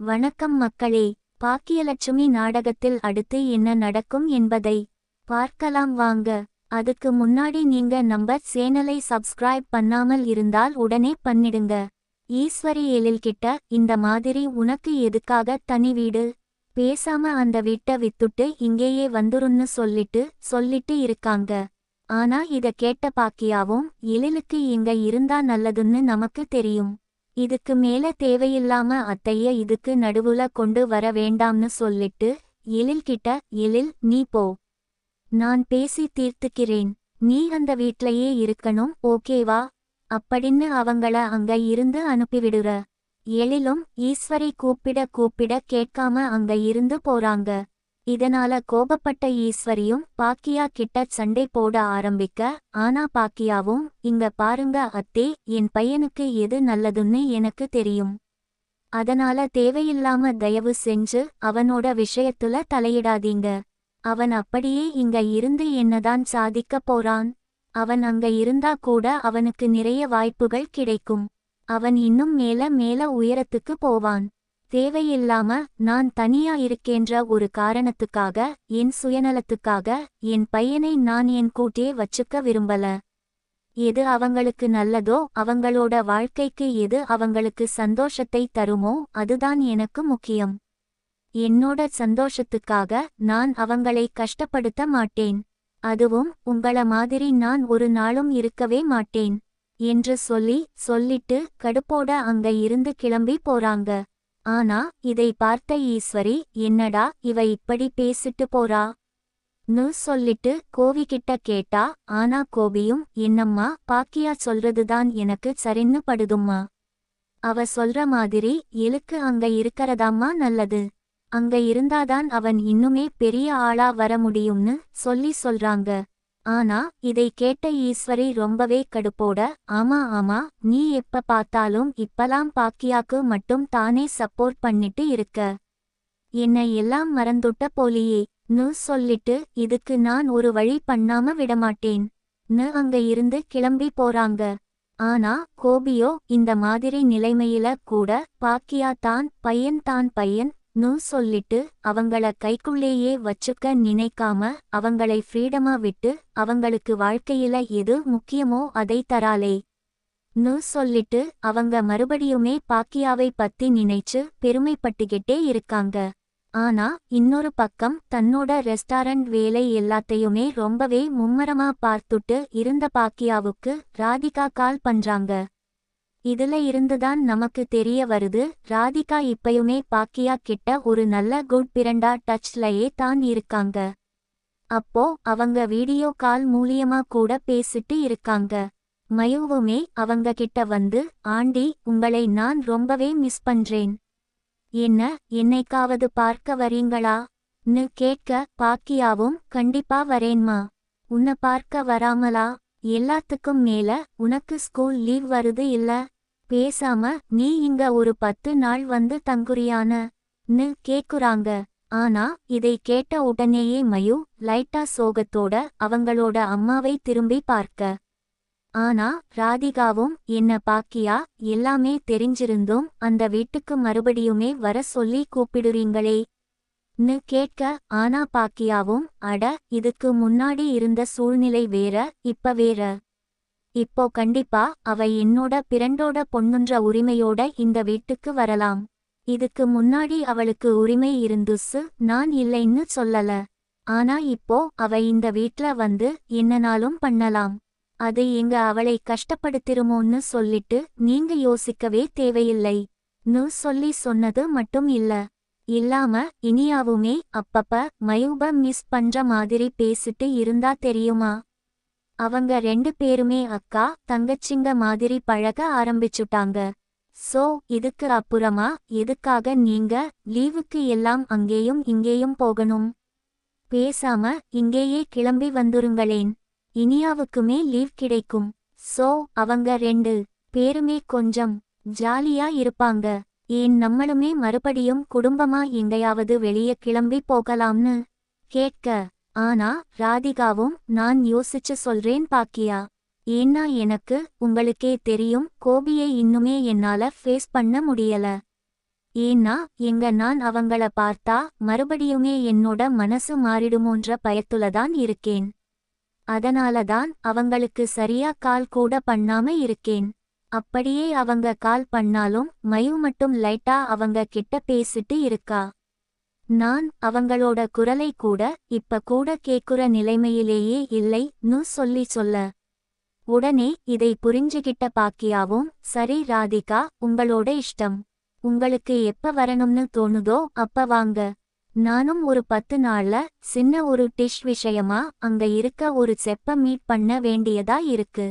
வணக்கம் மக்களே பாக்கியலட்சுமி நாடகத்தில் அடுத்து என்ன நடக்கும் என்பதை பார்க்கலாம் வாங்க. அதுக்கு முன்னாடி நீங்க நம்ம சேனலை சப்ஸ்கிரைப் பண்ணாமல் இருந்தால் உடனே பண்ணிடுங்க. ஈஸ்வரி எழில்கிட்ட இந்த மாதிரி உனக்கு எதுக்காக தனி வீடு? பேசாம அந்த வீட்டை வித்துட்டு இங்கேயே வந்துருன்னு சொல்லிட்டு சொல்லிட்டு இருக்காங்க. ஆனா இத கேட்ட பாக்கியாவும் எழிலுக்கு இங்க இருந்தா நல்லதுன்னு நமக்கு தெரியும். இதுக்கு மேல தேவையில்லாம அத்தைய இதுக்கு நடுவுல கொண்டு வர வேண்டாம்னு சொல்லிட்டு எழில் கிட்ட எழில் நீ போ. நான் பேசி தீர்த்துக்கிறேன். நீ அந்த வீட்லயே இருக்கணும் ஓகேவா அப்படின்னு அவங்கள அங்க இருந்து அனுப்பிவிடுற. எழிலும் ஈஸ்வரி கூப்பிட கூப்பிட கேட்காம அங்க இருந்து போறாங்க. இதனால கோபப்பட்ட ஈஸ்வரியும் பாக்கியா கிட்ட சண்டை போட ஆரம்பிக்க ஆனா பாக்கியாவும் இங்க பாருங்க அத்தே என் பையனுக்கு எது நல்லதுன்னு எனக்கு தெரியும். அதனால தேவையில்லாம தயவு செஞ்சு அவனோட விஷயத்துல தலையிடாதீங்க. அவன் அப்படியே இங்க இருந்து என்னதான் சாதிக்க போறான். அவன் அங்க இருந்தா கூட அவனுக்கு நிறைய வாய்ப்புகள் கிடைக்கும். அவன் இன்னும் மேல மேல உயரத்துக்கு போவான். தேவையில்லாம நான் தனியா இருக்கேன்ற ஒரு காரணத்துக்காக என் சுயநலத்துக்காக என் பையனை நான் என் கூட்டே வச்சுக்க விரும்பல. எது அவங்களுக்கு நல்லதோ அவங்களோட வாழ்க்கைக்கு எது அவங்களுக்கு சந்தோஷத்தை தருமோ அதுதான் எனக்கு முக்கியம். என்னோட சந்தோஷத்துக்காக நான் அவங்களை கஷ்டப்படுத்த மாட்டேன். அதுவும் உங்கள மாதிரி நான் ஒரு நாளும் இருக்கவே மாட்டேன். என்று சொல்லி சொல்லிட்டு கடுப்போட அங்க இருந்து கிளம்பி போறாங்க. ஆனா இதை பார்த்த ஈஸ்வரி என்னடா இவ இப்படி பேசிட்டு போறா? நு சொல்லிட்டு கோவி கிட்ட கேட்டா ஆனா கோபியும் என்னம்மா பாக்கியா சொல்றதுதான் எனக்கு சரின்னு படுதும்மா. அவ சொல்ற மாதிரி எலுக்கு அங்க இருக்கறதாம்மா நல்லது. அங்க இருந்தாதான் அவன் இன்னுமே பெரிய ஆளா வர முடியும்னு சொல்லி சொல்றாங்க. ஆனா இதை கேட்ட ஈஸ்வரி ரொம்பவே கடுப்போட ஆமா ஆமா நீ எப்ப பார்த்தாலும் இப்பலாம் பாக்கியாக்கு மட்டும் தானே சப்போர்ட் பண்ணிட்டு இருக்க. என்னை எல்லாம் மறந்துட்ட போலியே நு சொல்லிட்டு இதுக்கு நான் ஒரு வழி பண்ணாம விடமாட்டேன். நு அங்க இருந்து கிளம்பி போறாங்க. ஆனா கோபியோ இந்த மாதிரி நிலைமையில கூட பாக்கியா தான் பையன் தான் பையன் நு சொல்லிட்டு அவங்கள கைக்குள்ளேயே வச்சுக்க நினைக்காம அவங்களை ஃப்ரீடமா விட்டு அவங்களுக்கு வாழ்க்கையில எது முக்கியமோ அதை தராளே. நு சொல்லிட்டு அவங்க மறுபடியுமே பாக்கியாவை பத்தி நினைச்சு பெருமைப்பட்டுக்கிட்டே இருக்காங்க. ஆனா இன்னொரு பக்கம் தன்னோட ரெஸ்டாரண்ட் வேலை எல்லாத்தையுமே ரொம்பவே மும்மரமா பார்த்துட்டு இருந்த பாக்கியாவுக்கு ராதிகா கால் பண்றாங்க. இதுல இருந்துதான் நமக்கு தெரிய வருது ராதிகா இப்பயுமே பாக்கியா கிட்ட ஒரு நல்ல குட் பிரண்டா டச்லயே தான் இருக்காங்க. அப்போ அவங்க வீடியோ கால் மூலியமா கூட பேசிட்டு இருக்காங்க. மயுவுமே அவங்க கிட்ட வந்து ஆண்டி உங்களை நான் ரொம்பவே மிஸ் பண்றேன். என்ன என்னைக்காவது பார்க்க வரீங்களா ன்னு கேட்க பாக்கியாவும் கண்டிப்பா வரேன்மா. உன்னை பார்க்க வராமலா? எல்லாத்துக்கும் மேல உனக்கு ஸ்கூல் லீவ் வருது இல்ல? பேசாம நீ இங்க ஒரு பத்து நாள் வந்து தங்குறியான ன்னு கேக்குறாங்க. ஆனா இதை கேட்ட உடனேயே மயு லைட்டா சோகத்தோட அவங்களோட அம்மாவை திரும்பி பார்க்க. ஆனா ராதிகாவும் என்ன பாக்கியா? எல்லாமே தெரிஞ்சிருந்தும் அந்த வீட்டுக்கு மறுபடியுமே வர சொல்லி கூப்பிடுறீங்களே ன்னு கேட்க ஆனா பாக்கியாவும் அட இதுக்கு முன்னாடி இருந்த சூழ்நிலை வேற இப்ப வேற? இப்போ கண்டிப்பா அவ என்னோட பிறண்டோட பொண்ணுன்ற உரிமையோட இந்த வீட்டுக்கு வரலாம். இதுக்கு முன்னாடி அவளுக்கு உரிமை இருந்துச்சு நான் இல்லைன்னு சொல்லல. ஆனா இப்போ அவ இந்த வீட்ல வந்து என்னனாலும் பண்ணலாம். அது எங்க அவளை கஷ்டப்படுத்திருமோன்னு சொல்லிட்டு நீங்க யோசிக்கவே தேவையில்லை. நு சொல்லி சொன்னது மட்டும் இல்ல. இல்லாம இனியாவுமே அப்பப்ப மயூப மிஸ் பண்ற மாதிரி பேசிட்டு இருந்தா தெரியுமா? அவங்க ரெண்டு பேருமே அக்கா தங்கச்சிங்க மாதிரி பழக ஆரம்பிச்சுட்டாங்க. சோ இதுக்கு அப்புறமா எதுக்காக நீங்க லீவுக்கு எல்லாம் அங்கேயும் இங்கேயும் போகணும்? பேசாம இங்கேயே கிளம்பி வந்துருங்களேன். இனியாவுக்குமே லீவ் கிடைக்கும். சோ அவங்க ரெண்டு பேருமே கொஞ்சம் ஜாலியா இருப்பாங்க. ஏன் நம்மளுமே மறுபடியும் குடும்பமா எங்கேயாவது வெளியே கிளம்பி போகலாம்னு கேட்க ஆனா ராதிகாவும் நான் யோசிச்சு சொல்றேன் பாக்கியா ஏன்னா எனக்கு உங்களுக்கே தெரியும் கோபியை இன்னுமே என்னால ஃபேஸ் பண்ண முடியல. ஏன்னா எங்க நான் அவங்கள பார்த்தா மறுபடியுமே என்னோட மனசு மாறிடுமோன்ற பயத்துலதான் இருக்கேன். அதனாலதான் அவங்களுக்கு சரியா கால் கூட பண்ணாம இருக்கேன். அப்படியே அவங்க கால் பண்ணாலும் மயு மட்டும் லைட்டா அவங்க கிட்ட பேசிட்டு இருக்கா. நான் அவங்களோட குரலை கூட இப்ப கூட கேக்குற நிலைமையிலேயே இல்லை நு சொல்லி சொல்ல. உடனே இதை புரிஞ்சுகிட்ட பாக்கியாவும் சரி ராதிகா உங்களோட இஷ்டம். உங்களுக்கு எப்ப வரணும்னு தோணுதோ அப்ப வாங்க. நானும் ஒரு பத்து நாள்ல சின்ன ஒரு டிஷ் விஷயமா அங்க இருக்க ஒரு செப்ப மீட் பண்ண வேண்டியதா இருக்கு.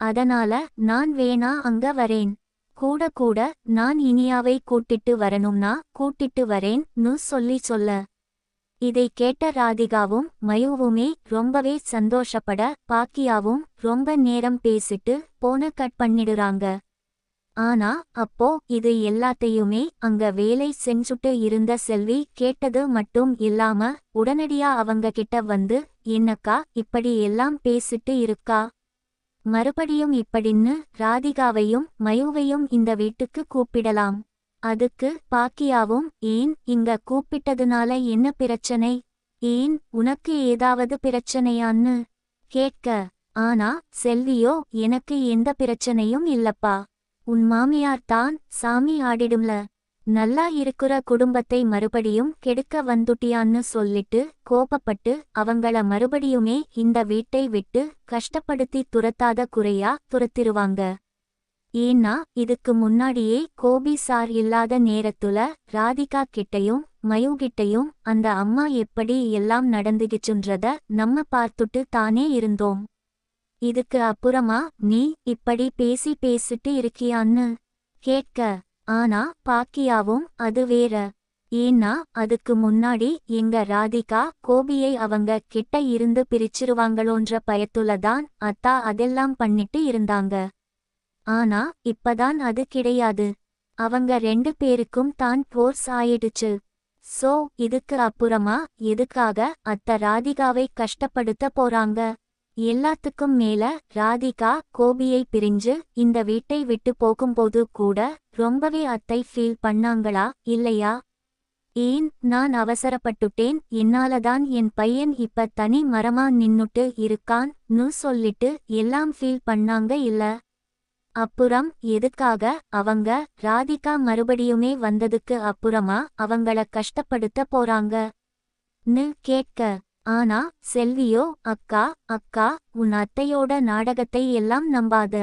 அதனால நான் வேணா அங்க வரேன். கூட கூட நான் இனியாவை கூட்டிட்டு வரணும்னா கூட்டிட்டு வரேன் நு சொல்லி சொல்ல. இதை கேட்ட ராதிகாவும் மயுவுமே ரொம்பவே சந்தோஷப்பட பாக்கியாவும் ரொம்ப நேரம் பேசிட்டு போன கட் பண்ணிடுறாங்க. ஆனா அப்போ இது எல்லாத்தையுமே அங்க வேலை செஞ்சுட்டு இருந்த செல்வி கேட்டது மட்டும் இல்லாம உடனடியா அவங்க கிட்ட வந்து என்னக்கா இப்படி எல்லாம் பேசிட்டு இருக்கா? மறுபடியும் இப்படின்னு ராதிகாவையும் மயுவையும் இந்த வீட்டுக்கு கூப்பிடலாம். அதுக்கு பாக்கியாவும் ஏன் இங்க கூப்பிட்டதுனால என்ன பிரச்சனை? ஏன் உனக்கு ஏதாவது பிரச்சனையான்னு கேட்க. ஆனா செல்வியோ எனக்கு எந்த பிரச்சனையும் இல்லப்பா. உன் மாமியார் தான் சாமி ஆடிடும்ல. நல்லா இருக்கிற குடும்பத்தை மறுபடியும் கெடுக்க வந்துட்டியான்னு சொல்லிட்டு கோபப்பட்டு அவங்கள மறுபடியுமே இந்த வீட்டை விட்டு கஷ்டப்படுத்தி துரத்தாத குறையா துரத்திருவாங்க. ஏன்னா இதுக்கு முன்னாடியே கோபி சார் இல்லாத நேரத்துல ராதிகா கிட்டையும் மயுகிட்டையும் அந்த அம்மா எப்படி எல்லாம் நடந்துகிச்சுன்றத நம்ம பார்த்துட்டு தானே இருந்தோம். இதுக்கு அப்புறமா நீ இப்படி பேசி பேசிட்டு இருக்கியான்னு கேட்க ஆனா பாக்கியாவும் அது வேற. ஏன்னா அதுக்கு முன்னாடி எங்க ராதிகா கோபியை அவங்க கிட்ட இருந்து பிரிச்சிருவாங்களோன்ற பயத்துலதான் அத்தா அதெல்லாம் பண்ணிட்டு இருந்தாங்க. ஆனா இப்பதான் அது கிடையாது. அவங்க ரெண்டு பேருக்கும் தான் போர்ஸ் ஆயிடுச்சு. சோ இதுக்கு அப்புறமா எதுக்காக அத்த ராதிகாவை கஷ்டப்படுத்த போறாங்க? எல்லாத்துக்கும் மேல ராதிகா கோபியை பிரிஞ்சு இந்த வீட்டை விட்டு போகும்போது கூட ரொம்பவே அத்தை ஃபீல் பண்ணாங்களா இல்லையா? ஏன் நான் அவசரப்பட்டுட்டேன் என்னாலதான் என் பையன் இப்ப தனி மரமா நின்னுட்டு இருக்கான் நு சொல்லிட்டு எல்லாம் ஃபீல் பண்ணாங்க இல்ல? அப்புறம் எதுக்காக அவங்க ராதிகா மறுபடியுமே வந்ததுக்கு அப்புறமா அவங்கள கஷ்டப்படுத்த போறாங்க? னு கேட்க ஆனா செல்வியோ அக்கா அக்கா உன் அத்தையோட நாடகத்தை எல்லாம் நம்பாத.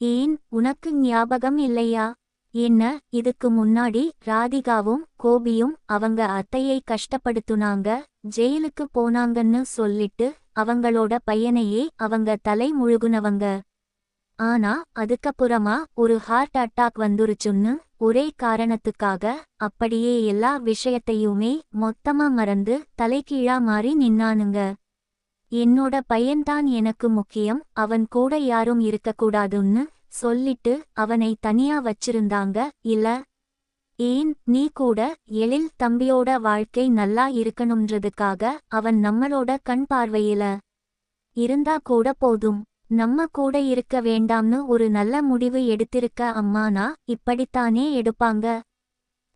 ஏன் உனக்கு ஞாபகம் இல்லையா? என்ன இதுக்கு முன்னாடி ராதிகாவும் கோபியும் அவங்க அத்தையை கஷ்டப்படுத்துனாங்க ஜெயிலுக்கு போனாங்கன்னு சொல்லிட்டு அவங்களோட பையனையே அவங்க தலை முழுகுனவங்க. ஆனா அதுக்கப்புறமா ஒரு ஹார்ட் அட்டாக் வந்துருச்சுன்னு ஒரே காரணத்துக்காக அப்படியே எல்லா விஷயத்தையுமே மொத்தமா மறந்து தலைகீழா மாறி நின்னானுங்க. என்னோட பையன்தான் எனக்கு முக்கியம் அவன் கூட யாரும் இருக்கக்கூடாதுன்னு சொல்லிட்டு அவனை தனியா வச்சிருந்தாங்க இல்ல. ஏன் நீ கூட எழில் தம்பியோட வாழ்க்கை நல்லா இருக்கணும்ன்றதுக்காக அவன் நம்மளோட கண் பார்வையில இருந்தா கூட போதும். நம்ம கூட இருக்க வேண்டாம்னு ஒரு நல்ல முடிவு எடுத்திருக்க அம்மானா இப்படித்தானே எடுப்பாங்க.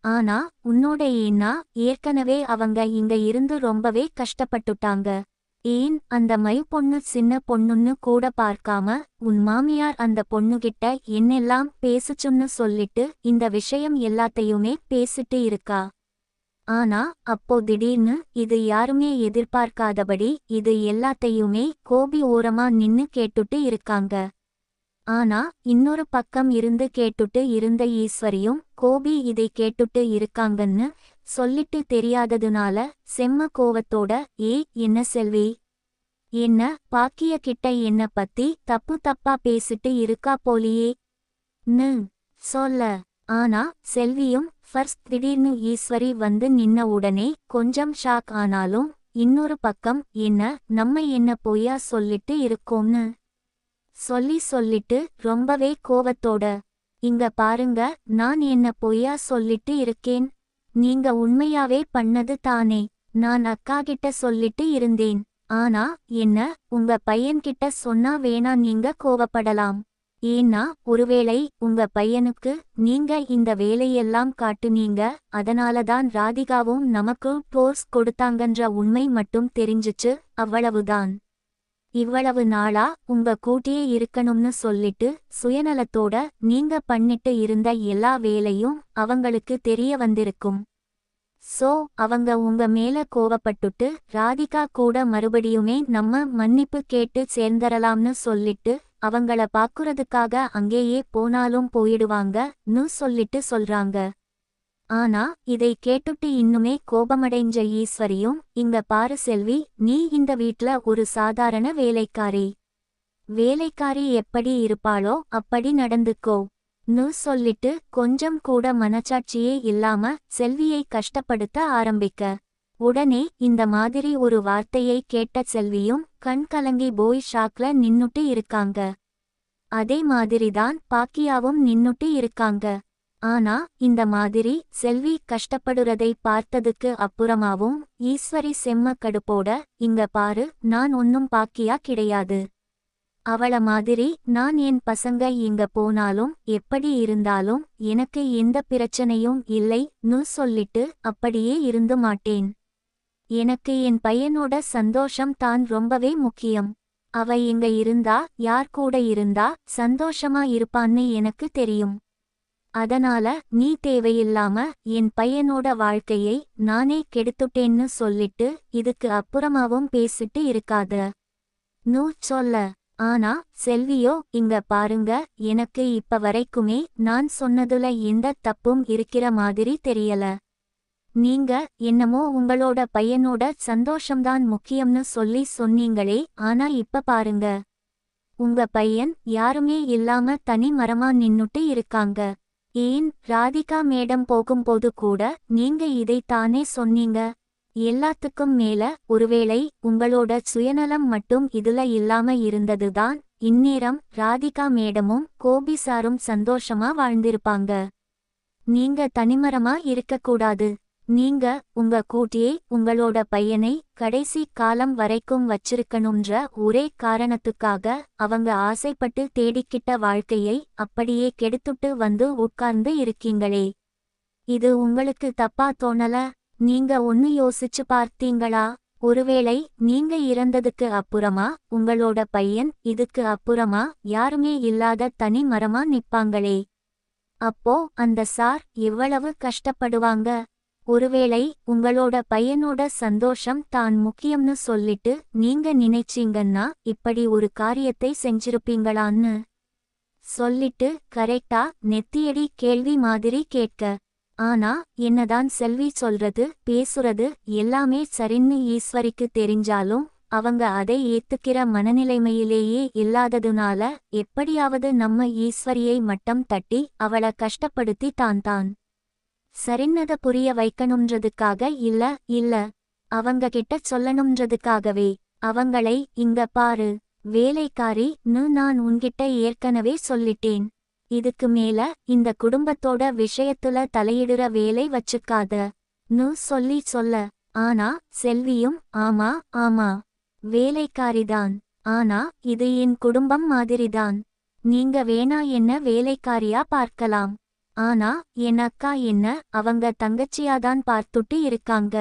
ஆனா உன்னோட ஏன்னா ஏற்கனவே அவங்க இங்க இருந்து ரொம்பவே கஷ்டப்பட்டுட்டாங்க. ஏன் அந்த மை பொண்ணு சின்ன பொண்ணுன்னு கூட பார்க்காம உன் மாமியார் அந்த பொண்ணுகிட்ட என்னெல்லாம் பேசுச்சுன்னு சொல்லிட்டு இந்த விஷயம் எல்லாத்தையுமே பேசிட்டு இருக்கா? ஆனா அப்போ திடீர்னு இது யாருமே எதிர்பார்க்காதபடி இது எல்லாத்தையுமே கோபி ஓரமா நின்னு கேட்டுட்டு இருக்காங்க. ஆனா இன்னொரு பக்கம் இருந்து கேட்டுட்டு இருந்த ஈஸ்வரியும் கோபி இதை கேட்டுட்டு இருக்காங்கன்னு சொல்லிட்டு தெரியாததுனால செம்ம கோவத்தோட ஏ என்ன செல்வி? என்ன பாக்கிய கிட்ட என்ன பத்தி தப்பு தப்பா பேசிட்டு இருக்கா போலியே? னு சொல்ல. ஆனா செல்வியும் ஃபர்ஸ்ட் திடீர்னு ஈஸ்வரி வந்து நின்ன உடனே கொஞ்சம் ஷாக் ஆனாலும் இன்னொரு பக்கம் என்ன நம்ம என்ன பொய்யா சொல்லிட்டு இருக்கோம்னு. சொல்லி சொல்லிட்டு ரொம்பவே கோவத்தோட இங்க பாருங்க நான் என்ன பொய்யா சொல்லிட்டு இருக்கேன். நீங்க உண்மையாவே பண்ணது தானே. நான் அக்கா கிட்ட சொல்லிட்டு இருந்தேன். ஆனா என்ன உங்க பையன்கிட்ட சொன்னா வேணா நீங்க கோவப்படலாம். ஏன்னா ஒருவேளை உங்க பையனுக்கு நீங்க இந்த வேலையெல்லாம் காட்டுனீங்க அதனாலதான் ராதிகாவும் நமக்கும் போர்ஸ் கொடுத்தாங்கன்ற உண்மை மட்டும் தெரிஞ்சுச்சு அவ்வளவுதான். இவ்வளவு நாளா உங்க கூட்டியே இருக்கணும்னு சொல்லிட்டு சுயநலத்தோட நீங்க பண்ணிட்டு இருந்த எல்லா வேலையும் அவங்களுக்கு தெரிய வந்திருக்கும். சோ அவங்க உங்க மேல கோவப்பட்டுட்டு ராதிகா கூட மறுபடியுமே நம்ம மன்னிப்பு கேட்டு சேர்ந்தரலாம்னு சொல்லிட்டு அவங்கள பாக்குறதுக்காக அங்கேயே போனாலும் போயிடுவாங்க னு சொல்லிட்டு சொல்றாங்க. ஆனா இதை கேட்டுட்டு இன்னுமே கோபமடைஞ்ச ஈஸ்வரியும் இங்க பாரு செல்வி நீ இந்த வீட்ல ஒரு சாதாரண வேலைக்காரி. வேலைக்காரி எப்படி இருப்பாளோ அப்படி நடந்துக்கோ. நு சொல்லிட்டு கொஞ்சம் கூட மனச்சாட்சியே இல்லாம செல்வியை கஷ்டப்படுத்த ஆரம்பிக்க. உடனே இந்த மாதிரி ஒரு வார்த்தையை கேட்ட செல்வியும் கண் கலங்கி போய் ஷாக்ல நின்னுட்டு இருக்காங்க. அதே மாதிரிதான் பாக்கியாவும் நின்னுட்டு இருக்காங்க. ஆனா இந்த மாதிரி செல்வி கஷ்டப்படுறதை பார்த்ததுக்கு அப்புறமாவும் ஈஸ்வரி செம்ம கடுப்போட இங்க பாரு நான் ஒன்னும் பாக்கியா கிடையாது. அவள மாதிரி நான் என் பசங்க இங்க போனாலும் எப்படி இருந்தாலும் எனக்கு எந்த பிரச்சனையும் இல்லை நு சொல்லிட்டு அப்படியே இருந்து மாட்டேன். எனக்கு என் பையனோட சந்தோஷம் தான் ரொம்பவே முக்கியம். அவ இங்க இருந்தா யார் கூட இருந்தா சந்தோஷமா இருப்பான்னு எனக்கு தெரியும். அதனால நீ தேவையில்லாம என் பையனோட வாழ்க்கையை நானே கெடுத்துட்டேன்னு சொல்லிட்டு இதுக்கு அப்புறமாவும் பேசிட்டு இருக்காத. நூ சொல்ல. ஆனா செல்வியோ இங்க பாருங்க எனக்கு இப்ப வரைக்குமே நான் சொன்னதுல எந்த தப்பும் இருக்கிற மாதிரி தெரியல. நீங்க என்னமோ உங்களோட பையனோட சந்தோஷம்தான் முக்கியம்னு சொல்லி சொன்னீங்களே ஆனா இப்ப பாருங்க. உங்க பையன் யாருமே இல்லாம தனி மரமா நின்னுட்டு இருக்காங்க. ஏன் ராதிகா மேடம் போகும்போது கூட நீங்க இதைத்தானே சொன்னீங்க? எல்லாத்துக்கும் மேல ஒருவேளை உங்களோட சுயநலம் மட்டும் இதுல இல்லாம இருந்ததுதான் இந்நேரம் ராதிகா மேடமும் கோபி சாரும் சந்தோஷமா வாழ்ந்திருப்பாங்க. நீங்க தனிமரமா இருக்கக்கூடாது. நீங்க உங்க கூட்டியே உங்களோட பையனை கடைசி காலம் வரைக்கும் வச்சிருக்கணும்ன்ற ஒரே காரணத்துக்காக அவங்க ஆசைப்பட்டு தேடிக்கிட்ட வாழ்க்கையை அப்படியே கெடுத்துட்டு வந்து உட்கார்ந்து இருக்கீங்களே. இது உங்களுக்கு தப்பா தோணல? நீங்க ஒன்னு யோசிச்சு பார்த்தீங்களா? ஒருவேளை நீங்க இறந்ததுக்கு அப்புறமா உங்களோட பையன் இதுக்கு அப்புறமா யாருமே இல்லாத தனி மரமா நிப்பாங்களே. அப்போ அந்த சார் எவ்வளவு கஷ்டப்படுவாங்க? ஒருவேளை உங்களோட பையனோட சந்தோஷம் தான் முக்கியம்னு சொல்லிட்டு நீங்க நினைச்சீங்கன்னா இப்படி ஒரு காரியத்தை செஞ்சிருப்பீங்களான்னு சொல்லிட்டு கரெக்டா நெத்தியடி கேள்வி மாதிரி கேட்க. ஆனா என்னதான் செல்வி சொல்றது பேசுறது எல்லாமே சரின்னு ஈஸ்வரிக்கு தெரிஞ்சாலும் அவங்க அதை ஏத்துக்கிற மனநிலைமையிலேயே இல்லாததுனால எப்படியாவது நம்ம ஈஸ்வரியை மட்டம் தட்டி அவள கஷ்டப்படுத்தி தான் தான் சரின்னத புரிய வைக்கணும்ன்றதுக்காக இல்ல இல்ல அவங்க கிட்ட சொல்லணும்ன்றதுக்காகவே அவங்களை இங்க பாரு வேலைக்காரி னு நான் உன்கிட்ட ஏற்கனவே சொல்லிட்டேன். இதுக்கு மேல இந்த குடும்பத்தோட விஷயத்துல தலையிடுற வேலை வச்சுக்காத. நு சொல்லி சொல்ல. ஆனா செல்வியும் ஆமா ஆமா வேலைக்காரிதான். ஆனா இது என் குடும்பம் மாதிரிதான். நீங்க வேணா என்ன வேலைக்காரியா பார்க்கலாம். ஆனா என் அக்கா என்ன அவங்க தங்கச்சியாதான் பார்த்துட்டு இருக்காங்க.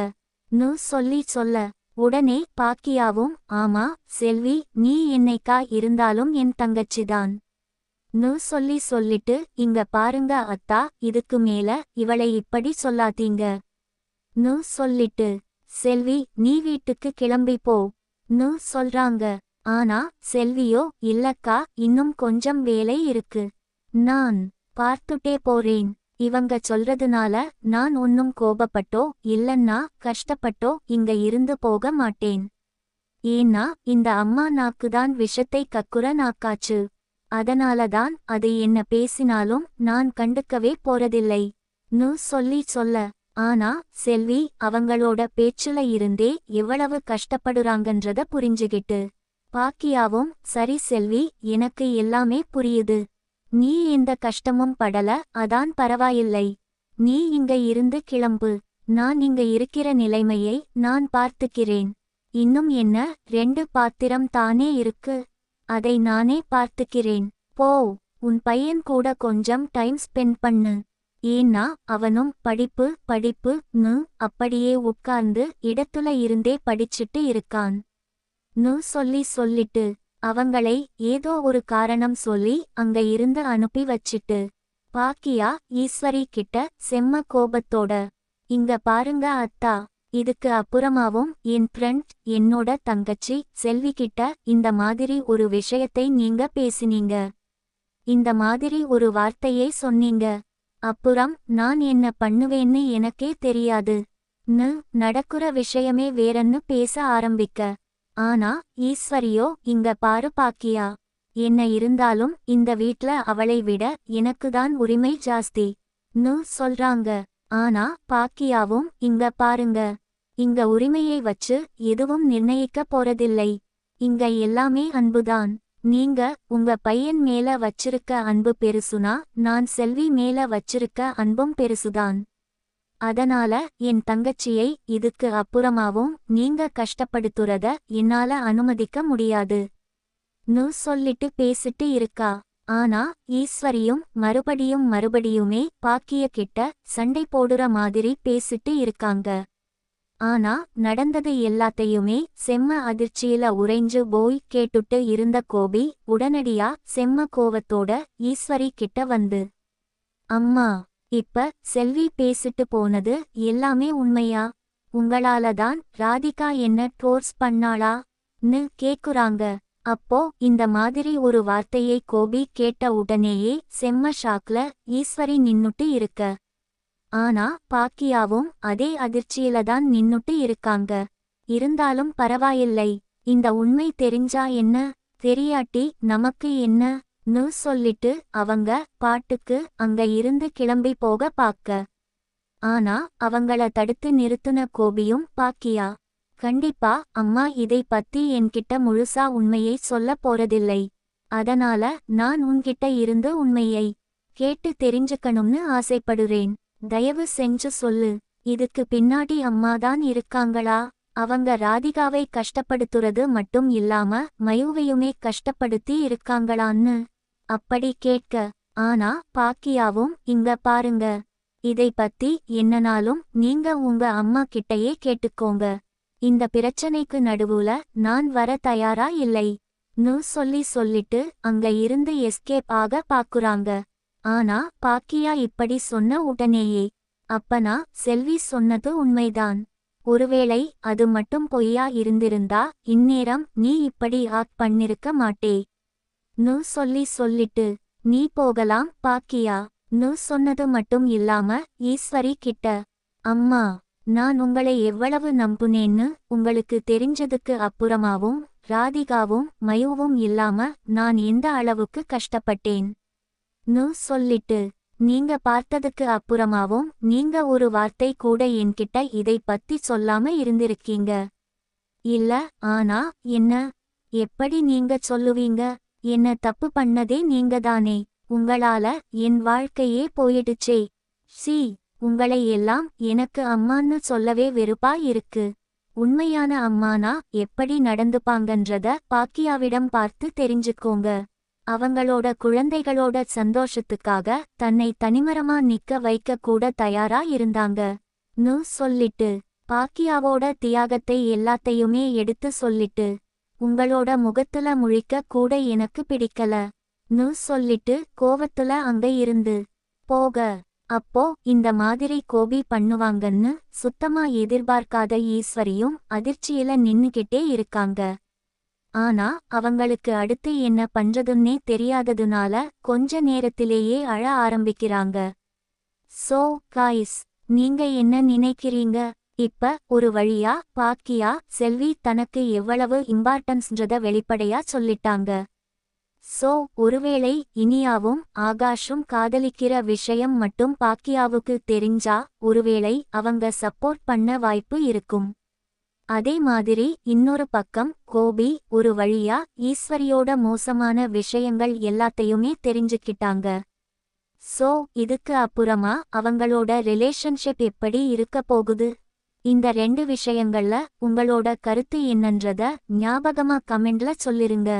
நு சொல்லி சொல்ல. உடனே பாக்கியாவும் ஆமா செல்வி நீ என்னைக்கா இருந்தாலும் என் தங்கச்சிதான். நு சொல்லி சொல்லிட்டு இங்க பாருங்க அத்தா இதுக்கு மேல இவளை இப்படி சொல்லாதீங்க. நு சொல்லிட்டு செல்வி நீ வீட்டுக்கு கிளம்பி போ. நு சொல்றாங்க. ஆனா செல்வியோ இல்லக்கா இன்னும் கொஞ்சம் வேலை இருக்கு. நான் பார்த்துட்டே போறேன். இவங்க சொல்றதுனால நான் ஒன்னும் கோபப்பட்டோ இல்லன்னா கஷ்டப்பட்டோ இங்க இருந்து போக மாட்டேன். ஏன்னா இந்த அம்மா நாக்குதான் விஷத்தை கக்குற நாக்காச்சு. அதனாலதான் அது என்ன பேசினாலும் நான் கண்டுக்கவே போறதில்லை. நு சொல்லி சொல்ல. ஆனா செல்வி அவங்களோட பேச்சுல இருந்தே எவ்வளவு கஷ்டப்படுறாங்கன்றத புரிஞ்சுகிட்டு. பாக்கியாவும் சரி செல்வி எனக்கு எல்லாமே புரியுது. நீ எந்த கஷ்டமும் படல அதான் பரவாயில்லை. நீ இங்க இருந்து கிளம்பு. நான் இங்க இருக்கிற நிலைமையை நான் பார்த்துக்கிறேன். இன்னும் என்ன ரெண்டு பாத்திரம் தானே இருக்கு. அதை நானே பார்த்துக்கிறேன். போ உன் பையன் கூட கொஞ்சம் டைம் ஸ்பெண்ட் பண்ணு. ஏன்னா அவனும் படிப்பு படிப்பு நு அப்படியே உட்கார்ந்து இடத்துல இருந்தே படிச்சுட்டு இருக்கான். நு சொல்லி சொல்லிட்டு அவங்களை ஏதோ ஒரு காரணம் சொல்லி அங்க இருந்து அனுப்பி வச்சிட்டு பாக்கியா ஈஸ்வரி கிட்ட செம்ம கோபத்தோட இங்க பாருங்க அத்தா இதுக்கு அப்புறமாவும் என் ஃப்ரெண்ட் என்னோட தங்கச்சி செல்வி கிட்ட இந்த மாதிரி ஒரு விஷயத்தை நீங்க பேசினீங்க. இந்த மாதிரி ஒரு வார்த்தையை சொன்னீங்க. அப்புறம் நான் என்ன பண்ணுவேன்னு எனக்கே தெரியாது. நு நடக்குற விஷயமே வேறன்னு பேச ஆரம்பிக்க. ஆனா ஈஸ்வரியோ இங்க பாரு பாக்கியா. என்ன இருந்தாலும் இந்த வீட்ல அவளை விட எனக்குதான் உரிமை ஜாஸ்தி. நு சொல்றாங்க. ஆனா பாக்கியாவும் இங்க பாருங்க. இங்க உரிமையை வச்சு எதுவும் நிர்ணயிக்க போறதில்லை. இங்க எல்லாமே அன்புதான். நீங்க உங்க பையன் மேல வச்சிருக்க அன்பு பெருசுனா நான் செல்வி மேல வச்சிருக்க அன்பும் பெருசுதான். அதனால என் தங்கச்சியை இதுக்கு அப்புறமாவும் நீங்க கஷ்டப்படுத்துறத என்னால அனுமதிக்க முடியாது. நு சொல்லிட்டு பேசிட்டு இருக்கா. ஆனா ஈஸ்வரியும் மறுபடியும் மறுபடியுமே பாக்கிய கிட்ட சண்டை போடுற மாதிரி பேசிட்டு இருக்காங்க. ஆனா நடந்தது எல்லாத்தையுமே செம்ம அதிர்ச்சியில உறைஞ்சு போய் கேட்டுட்டு இருந்த கோபி உடனடியா செம்ம கோவத்தோட ஈஸ்வரி கிட்ட வந்து அம்மா இப்ப செல்வி பேசிட்டு போனது எல்லாமே உண்மையா? உங்களால தான் ராதிகா என்ன டோர்ஸ் பண்ணாளா? ன்னு கேக்குறாங்க. அப்போ இந்த மாதிரி ஒரு வார்த்தையை கோபி கேட்ட உடனேயே செம்ம ஷாக்ல ஈஸ்வரி நின்னுட்டு இருக்க. ஆனா பாக்கியாவும் அதே அதிர்ச்சியில தான் நின்னுட்டு இருக்காங்க. இருந்தாலும் பரவாயில்லை. இந்த உண்மை தெரிஞ்சா என்ன? தெரியாட்டி நமக்கு என்ன? னு சொல்லிட்டு அவங்க பாட்டுக்கு அங்க இருந்து கிளம்பி போக பாக்க. ஆனா அவங்கள தடுத்து நிறுத்துன கோபியும் பாக்கியா. கண்டிப்பா அம்மா இதை பத்தி என்கிட்ட முழுசா உண்மையை சொல்ல போறதில்லை. அதனால நான் உன்கிட்ட இருந்து உண்மையை கேட்டு தெரிஞ்சுக்கணும்னு ஆசைப்படுறேன். தயவு செஞ்சு சொல்லு. இதுக்கு பின்னாடி அம்மாதான் இருக்காங்களா? அவங்க ராதிகாவை கஷ்டப்படுத்துறது மட்டும் இல்லாம மயுவையுமே கஷ்டப்படுத்தி இருக்காங்களான்னு அப்படி கேட்க ஆனா பாக்கியாவும் இங்க பாருங்க. இதை பத்தி என்னனாலும் நீங்க உங்க அம்மா கிட்டயே கேட்டுக்கோங்க. இந்த பிரச்சனைக்கு நடுவுல நான் வர தயாரா இல்லை. நு சொல்லி சொல்லிட்டு அங்க இருந்து எஸ்கேப் ஆக பாக்குறாங்க. ஆனா பாக்கியா இப்படி சொன்ன உடனேயே அப்பனா செல்வி சொன்னது உண்மைதான். ஒருவேளை அது மட்டும் பொய்யா இருந்திருந்தா இந்நேரம் நீ இப்படி ஆக் பண்ணிருக்க மாட்டே. நு சொல்லி சொல்லிட்டு நீ போகலாம் பாக்கியா நு சொன்னது மட்டும் இல்லாம ஈஸ்வரி கிட்ட அம்மா நான் உங்களை எவ்வளவு நம்புனேன்னு உங்களுக்கு தெரிஞ்சதுக்கு அப்புறமாவும் ராதிகாவும் மயுவும் இல்லாம நான் எந்த அளவுக்கு கஷ்டப்பட்டேன் நு சொல்லிட்டு நீங்க பார்த்ததுக்கு அப்புறமாவும் நீங்க ஒரு வார்த்தை கூட என்கிட்ட இதை பத்தி சொல்லாம இருந்திருக்கீங்க? இல்ல ஆனா என்ன? எப்படி நீங்க சொல்லுவீங்க? என்ன தப்பு பண்ணதே நீங்கதானே. உங்களால என் வாழ்க்கையே போயிடுச்சே. சி உங்களை எல்லாம் எனக்கு அம்மான்னு சொல்லவே வெறுப்பா இருக்கு. உண்மையான அம்மானா எப்படி நடந்துப்பாங்கன்றத பாக்கியாவிடம் பார்த்து தெரிஞ்சுக்கோங்க. அவங்களோட குழந்தைகளோட சந்தோஷத்துக்காக தன்னை தனிமரமா நிக்க வைக்க கூட தயாரா இருந்தாங்க. நு சொல்லிட்டு பாக்கியாவோட தியாகத்தை எல்லாத்தையுமே எடுத்து சொல்லிட்டு உங்களோட முகத்துல முழிக்க கூட எனக்கு பிடிக்கல. நு சொல்லிட்டு கோவத்துல அங்க இருந்து போக அப்போ இந்த மாதிரி கோபி பண்ணுவாங்கன்னு சுத்தமா எதிர்பார்க்காத ஈஸ்வரியும் அதிர்ச்சியில நின்னுகிட்டே இருக்காங்க. ஆனா அவங்களுக்கு அடுத்து என்ன பண்றதுன்னே தெரியாததுனால கொஞ்ச நேரத்திலேயே அழ ஆரம்பிக்கிறாங்க. சோ காய்ஸ் நீங்க என்ன நினைக்கிறீங்க? இப்ப ஒரு வழியா பாக்கியா செல்வி தனக்கு எவ்வளவு இம்பார்ட்டன்ஸ்ன்றத வெளிப்படையா சொல்லிட்டாங்க. சோ ஒருவேளை இனியாவும் ஆகாஷும் காதலிக்கிற விஷயம் மட்டும் பாக்கியாவுக்கு தெரிஞ்சா ஒருவேளை அவங்க சப்போர்ட் பண்ண வாய்ப்பு இருக்கும். அதே மாதிரி இன்னொரு பக்கம் கோபி ஒரு வழியா ஈஸ்வரியோட மோசமான விஷயங்கள் எல்லாத்தையுமே தெரிஞ்சுக்கிட்டாங்க. சோ இதுக்கு அப்புறமா அவங்களோட ரிலேஷன்ஷிப் எப்படி இருக்க போகுது? இந்த ரெண்டு விஷயங்கள்ல உங்களோட கருத்து என்னன்றத ஞாபகமா கமெண்ட்ல சொல்லிருங்க.